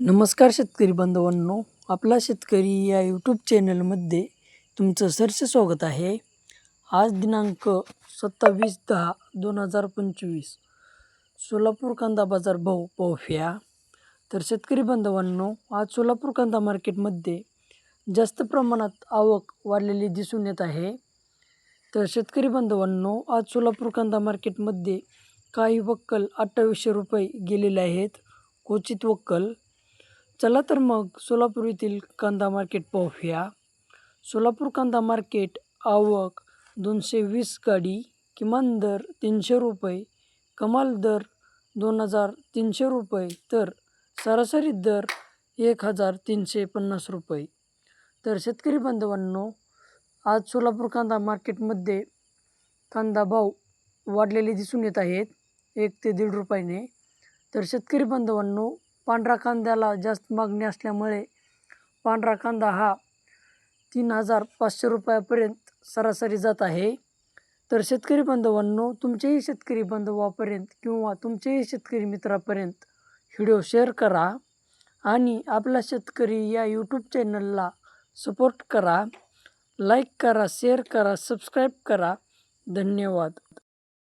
नमस्कार शेतकरी बांधवांनो आपला शेतकरी या यूट्यूब चॅनलमध्ये तुमचं सरस स्वागत आहे. आज दिनांक सत्तावीस दहा दोन हजार पंचवीस सोलापूर कांदा बाजार भाव पाहूया तर शेतकरी बांधवांनो आज सोलापूर कांदा मार्केटमध्ये जास्त प्रमाणात आवक वाढलेली दिसून येत आहे. तर शेतकरी बांधवांनो आज सोलापूर कांदा मार्केटमध्ये काही वक्कल अठ्ठावीसशे रुपये गेलेले आहेत. क्वचित वक्कल चला तर मग सोलापूर येथील कांदा मार्केट पाहूया. सोलापूर कांदा मार्केट आवक दोनशे वीस गाडी किमान दर तीनशे रुपये कमाल दर दोन हजार तीनशे रुपये तर सरासरी दर एक हजार तीनशे पन्नास रुपये. तर शेतकरी बांधवांनो आज सोलापूर कांदा मार्केटमध्ये कांदा भाव वाढलेले दिसून येत आहेत एक ते दीड रुपयाने. तर शेतकरी बांधवांनो पांढरा कांद्याला जास्त मागणी असल्यामुळे पांढरा कांदा हा तीन हजार पाचशे रुपयापर्यंत सरासरी जात आहे. तर शेतकरी बांधवांनो तुमचेही शेतकरी बांधवापर्यंत किंवा तुमचेही शेतकरी मित्रापर्यंत व्हिडिओ शेअर करा आणि आपला शेतकरी या यूट्यूब चॅनलला सपोर्ट करा. लाईक करा शेअर करा सबस्क्राईब करा. धन्यवाद.